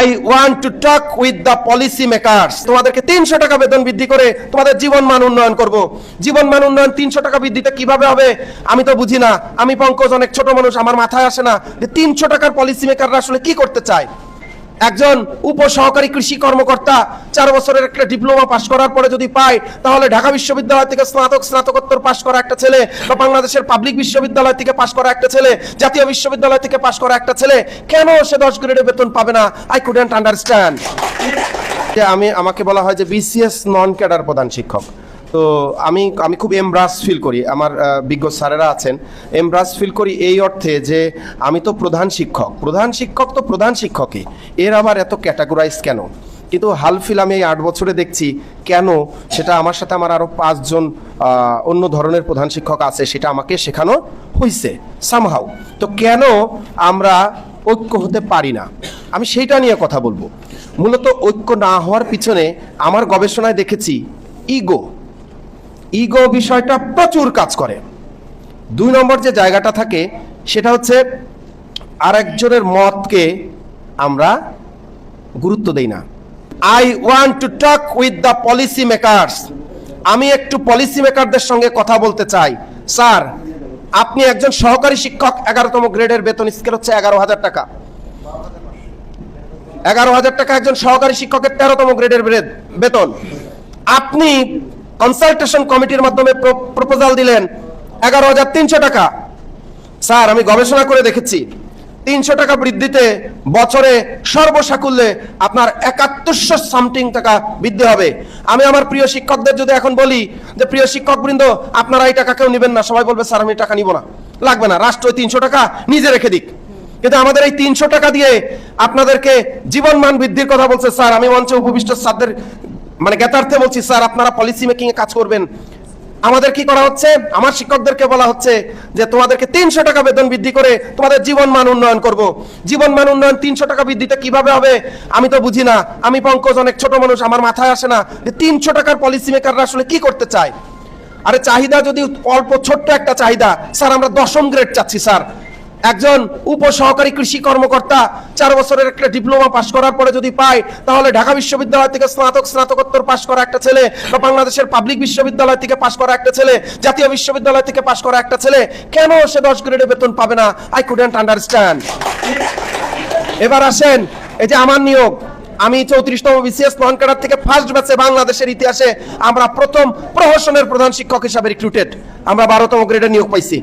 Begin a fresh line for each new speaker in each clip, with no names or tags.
I want to talk with the policy makers তোমাদেরকে তিনশো টাকা বেতন বৃদ্ধি করে তোমাদের জীবন মান উন্নয়ন করব। জীবন মান উন্নয়ন তিনশো টাকা বৃদ্ধিটা কীভাবে হবে, আমি তো বুঝি না। আমি পঙ্কজ, অনেক ছোট মানুষ, আমার মাথায় আসে না যে তিনশো টাকার পলিসি মেকাররা আসলে কি করতে চায়। একজন উপসহকারী কৃষি কর্মকর্তা, চার বছরের একটা ডিপ্লোমা পাশ করার পরে যদি পায়, তাহলে ঢাকা বিশ্ববিদ্যালয় থেকে স্নাতক, স্নাতকোত্তর পাশ করা একটা ছেলে বা বাংলাদেশের পাবলিক বিশ্ববিদ্যালয় থেকে পাশ করা একটা ছেলে, জাতীয় বিশ্ববিদ্যালয় থেকে পাশ করা একটা ছেলে, কেন সে দশ গ্রেডের বেতন পাবে না? আই কুডেন্ট আন্ডারস্ট্যান্ড আমি, আমাকে বলা হয় যে বিসিএস নন ক্যাডার প্রধান শিক্ষক। তো আমি আমি খুব এমব্রাস ফিল করি। আমার বিজ্ঞ স্যারেরা আছেন। এমব্রাস ফিল করি এই অর্থে যে আমি তো প্রধান শিক্ষক। প্রধান শিক্ষক তো প্রধান শিক্ষকই। এর আবার এত ক্যাটাগরাইজ কেন? কিন্তু হাল ফিল আমি এই আট বছরে দেখছি, কেন সেটা আমার সাথে আমার আরও পাঁচজন অন্য ধরনের প্রধান শিক্ষক আছে, সেটা আমাকে শেখানো হয়েছে সামহাও তো কেন আমরা ঐক্য হতে পারি না? আমি সেইটা নিয়ে কথা বলব। মূলত ঐক্য না হওয়ার পিছনে আমার গবেষণায় দেখেছি ইগো ইগো বিষয়টা প্রচুর কাজ করে। দুই নম্বর যে জায়গাটা থাকে, সেটা হচ্ছে আরেকজনের মতকে আমরা গুরুত্ব দেই না। I want to talk with the policy makers আমি একটু পলিসি মেকারদের সঙ্গে কথা বলতে চাই। স্যার, আপনি একজন সহকারী শিক্ষক, এগারোতম গ্রেডের বেতন, স্কেল হচ্ছে এগারো হাজার টাকা। এগারো হাজার টাকা একজন সহকারী শিক্ষকের তেরোতম গ্রেডের বেতন। আপনি কনসালটেশন কমিটির মাধ্যমে প্রপোজাল দিলেন এগারো হাজার তিনশো টাকা। স্যার, আমি গবেষণা করে দেখেছি। তিনশো টাকা বৃদ্ধিতে বছরে সর্বসাকুল্যে আপনার একাত্তরশো সামথিং টাকা বৃদ্ধি হবে। আমি আমার প্রিয় শিক্ষকদের যদি এখন বলি যে, প্রিয় শিক্ষক বৃন্দ আপনারা এই টাকা কেউ নেবেন না। সবাই বলবে, স্যার, আমি টাকা নিব না। লাগবে না। রাষ্ট্র ওই তিনশো টাকা নিজে রেখে দিক। কিন্তু আমাদের এই তিনশো টাকা দিয়ে আপনাদেরকে জীবন মান বৃদ্ধির কথা বলছে, স্যার। আমি মঞ্চে উপবিষ্ট স্যারদের মানে জ্ঞাতার্থে বলছি, স্যার, আপনারা পলিসি মেকিং এ কাজ করবেন। আমাদের কি করা হচ্ছে? আমার শিক্ষকদেরকে বলা হচ্ছে যে, তোমাদেরকে তিনশো টাকা বেতন বৃদ্ধি করে তোমাদের জীবন মান উন্নয়ন করব। জীবন মান উন্নয়ন তিনশো টাকা বৃদ্ধিতে কীভাবে হবে, আমি তো বুঝি না। আমি পঙ্কজ, অনেক ছোট মানুষ, আমার মাথায় আসে না যে, তিনশো টাকার পলিসি মেকাররা আসলে কি করতে চায়? আরে, চাহিদা যদি অল্প, ছোট্ট একটা চাহিদা, স্যার, আমরা দশম গ্রেড চাচ্ছি, স্যার। একজন উপসহকারী কৃষি কর্মকর্তা, চার বছরের একটা ডিপ্লোমা পাশ করার পরে যদি পায়, তাহলে ঢাকা বিশ্ববিদ্যালয় থেকে স্নাতক, স্নাতকোত্তর পাশ করা একটা ছেলে বা বাংলাদেশের পাবলিক বিশ্ববিদ্যালয় থেকে পাশ করা একটা ছেলে, জাতীয় বিশ্ববিদ্যালয় থেকে পাশ করা একটা ছেলে, কেন সে দশ গ্রেডে বেতন পাবে না? আই কুডেন্ট আন্ডারস্ট্যান্ড এবার আসেন, এই যে আমার নিয়োগ। আমি চৌত্রিশতম বিসিএস নন ক্যাডার থেকে ফার্স্ট ব্যাচে বাংলাদেশের ইতিহাসে আমরা প্রথম প্রহসনের প্রধান শিক্ষক হিসাবে রিক্রুটেড আমরা বারোতম গ্রেডে নিয়োগ পাইছি।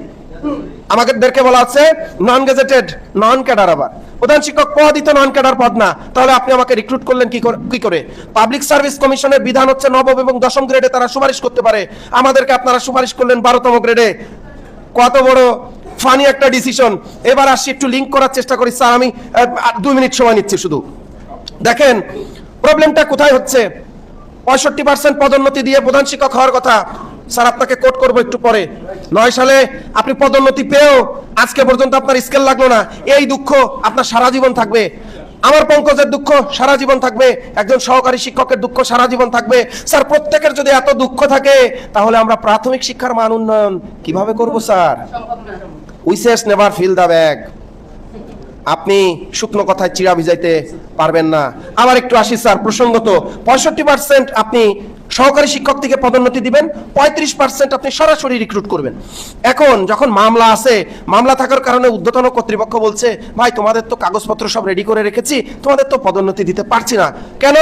আমাদেরকে বলা আছে নন গেজেটেড নন ক্যাডার আবার। প্রধান শিক্ষক পদই তো নন ক্যাডার পদ না। তাহলে আপনি আমাকে রিক্রুট করলেন কি করে- কি করে? পাবলিক সার্ভিস কমিশনের বিধান হচ্ছে নবম এবং দশম গ্রেডে তারা সুপারিশ করতে পারে। আমাদেরকে আপনারা সুপারিশ করলেন বারোতম গ্রেডে কত বড় ফানি একটা ডিসিশন এবার আসছি একটু লিঙ্ক করার চেষ্টা করি। স্যার, আমি দুই মিনিট সময় নিচ্ছি শুধু। দেখেন প্রবলেমটা কোথায় হচ্ছে? পঁয়ষট্টি পার্সেন্ট পদোন্নতি দিয়ে প্রধান শিক্ষক হওয়ার কথা। স্যার, আপনাকে কোট করব একটু পরে। নয় সালে আপনি পদোন্নতি পেয়েও আজকে পর্যন্ত আপনার স্কেল লাগল না। এই দুঃখ আপনার সারা জীবন থাকবে। আমার পঙ্কজের দুঃখ সারা জীবন থাকবে। একজন সহকারী শিক্ষকের দুঃখ সারা জীবন থাকবে। স্যার, প্রত্যেকের যদি এত দুঃখ থাকে, তাহলে আমরা প্রাথমিক শিক্ষার মান উন্নয়ন কীভাবে করব, sir? Wishes never fill the bag. আপনি শুকনো কথায় চিরা ভিজাইতে পারবেন না। আবার একটু আসি, স্যার, প্রসঙ্গত, পঁয়ষট্টি পার্সেন্ট আপনি সহকারী শিক্ষক থেকে পদোন্নতি দিবেন, পঁয়ত্রিশ পার্সেন্ট আপনি সরাসরি রিক্রুট করবেন। এখন যখন মামলা আছে, মামলা থাকার কারণে উদ্যতন কর্তৃপক্ষ বলছে, ভাই, তোমাদের তো কাগজপত্র সব রেডি করে রেখেছি, তোমাদের তো পদোন্নতি দিতে পারছি না। কেন?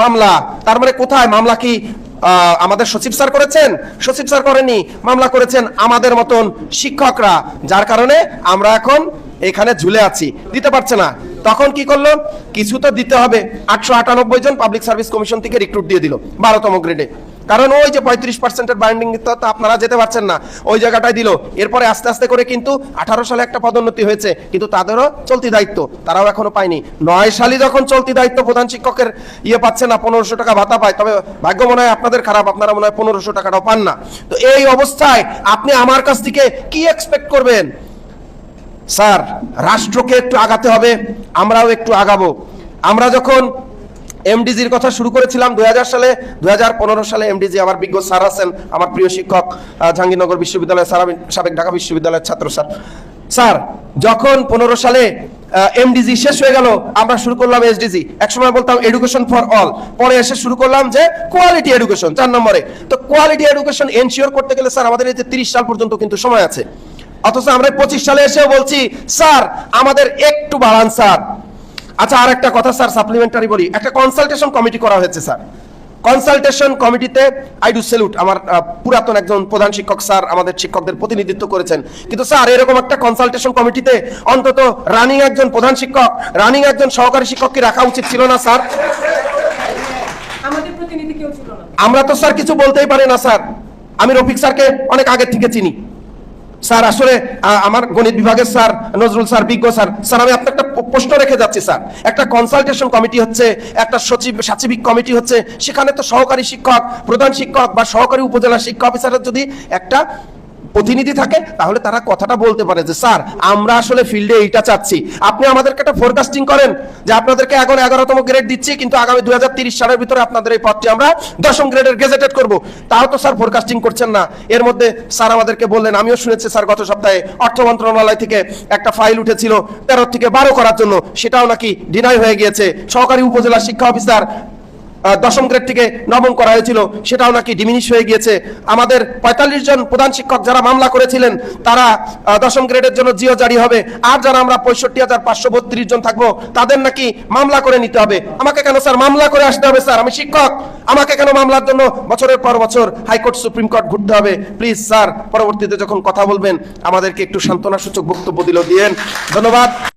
মামলা, তার মানে কোথায়? মামলা কি আমাদের সচিব স্যার করেছেন? সচিব স্যার করেনি মামলা করেছেন আমাদের মতন শিক্ষকরা, যার কারণে আমরা এখন এখানে ঝুলে আছি। দিতে পারছে না। তখন কি করল? কিছু তো দিতে হবে। আটশো আটানব্বই জন পাবলিক সার্ভিস কমিশন থেকে রিক্রুট দিয়ে দিল বারোতম গ্রেডে কারণ ওই যে পঁয়ত্রিশ পার্সেন্টের বাইন্ডিং তো আপনারা যেতে পারছেন না। ওই জায়গাটায় দিল। এরপরে আস্তে আস্তে করে কিন্তু আঠারো সালে একটা পদোন্নতি হয়েছে। কিন্তু তাদেরও চলতি দায়িত্ব। তারাও এখনও পায়নি। নয় সালে যখন চলতি দায়িত্ব প্রধান শিক্ষকের ইয়ে পাচ্ছে না, পনেরোশো টাকা ভাতা পায়, তবে ভাগ্য মনে হয় আপনাদের খারাপ। আপনারা মনে হয় পনেরোশো টাকাটাও পান না। তো এই অবস্থায় আপনি আমার কাছ থেকে কি এক্সপেক্ট করবেন? স্যার, রাষ্ট্রকে একটু আগাতে হবে, আমরাও একটু আগাবো। আমরা যখন এমডিজির কথা শুরু করেছিলাম দুই সালে দুই সালে এমডিজি আমার বিজ্ঞ স্যার আছেন, আমার প্রিয় শিক্ষক জাহাঙ্গীরনগর বিশ্ববিদ্যালয় স্যার সাবেক ঢাকা বিশ্ববিদ্যালয়ের ছাত্র স্যার। স্যার, যখন পনেরো সালে এমডিজি শেষ হয়ে গেল, আমরা শুরু করলাম এসডিজি। একসময় বলতাম এডুকেশন ফর অল পরে এসে শুরু করলাম যে কোয়ালিটি এডুকেশন চার নম্বরে। তো কোয়ালিটি এডুকেশন এনশিওর করতে গেলে স্যার, আমাদের এই যে তিরিশ সাল পর্যন্ত কিন্তু সময় আছে। অথচ আমরা পঁচিশ সালে এসেও বলছি স্যার আমাদের একটু বাড়ান স্যার। আচ্ছা আর একটা কথা স্যার সাপ্লিমেন্টারি বলি। একটা কনসালটেশন কমিটি করা হয়েছে স্যার। কনসালটেশন কমিটিতে আই ডু স্যালুট আমার পুরাতন একজন প্রধান শিক্ষক স্যার আমাদের শিক্ষকদের প্রতিনিধিত্ব করেছেন। কিন্তু স্যার এরকম একটা কনসালটেশন কমিটিতে অন্তত রানিং একজন প্রধান শিক্ষক রানিং একজন সহকারী শিক্ষককে রাখা উচিত ছিল না স্যার? আমরা তো স্যার কিছু বলতেই পারি না স্যার। আমি রফিক স্যারকে অনেক আগের থেকে চিনি। স্যার, আসলে আমার গণিত বিভাগের স্যার, নজরুল স্যার, বিজ্ঞ স্যার স্যার, আমি আপনার একটা প্রশ্ন রেখে যাচ্ছি, স্যার। একটা কনসালটেশন কমিটি হচ্ছে, একটা সচিব, সাচিবিক কমিটি হচ্ছে, সেখানে তো সহকারী শিক্ষক, প্রধান শিক্ষক বা সহকারী উপজেলা শিক্ষা অফিসারের যদি একটা প্রতিনিধি থাকে, তাহলে তারা কথাটা বলতে পারে যে, স্যার, আমরা আসলে ফিল্ডে এইটা চাচ্ছি। আপনি আমাদেরকে একটা ফোরকাস্টিং করেন যে আপনাদেরকে এখন এগারোতম গ্রেড দিচ্ছি, কিন্তু আগামী দুই সালের ভিতরে আপনাদের এই পদটি আমরা দশম গ্রেডের গেজেটেড করব। তাও তো স্যার ফোরকাস্টিং করছেন না। এর মধ্যে স্যার আমাদেরকে বললেন, আমিও শুনেছি স্যার, গত সপ্তাহে অর্থ মন্ত্রণালয় থেকে একটা ফাইল উঠেছিল তেরো থেকে বারো করার জন্য। সেটাও নাকি ডিনাই হয়ে গিয়েছে। সহকারী উপজেলা শিক্ষা অফিসার দশম গ্রেড থেকে নবম করা হয়েছিল, সেটাও নাকি ডিমিনিশ হয়ে গিয়েছে। আমাদের পঁয়তাল্লিশ জন প্রধান শিক্ষক যারা মামলা করেছিলেন, তারা দশম গ্রেডের জন্য জিও জারি হবে। আর যারা আমরা পঁয়ষট্টি হাজার পাঁচশো বত্রিশ জন থাকব, তাদের নাকি মামলা করে নিতে হবে। আমাকে কেন স্যার মামলা করে আসতে হবে স্যার? আমি শিক্ষক। আমাকে কেন মামলার জন্য বছরের পর বছর হাইকোর্ট, সুপ্রিম কোর্ট ঘুরতে হবে? প্লিজ স্যার, পরবর্তীতে যখন কথা বলবেন, আমাদেরকে একটু সান্ত্বনা সূচক বক্তব্য দিল, দিয়েন। ধন্যবাদ।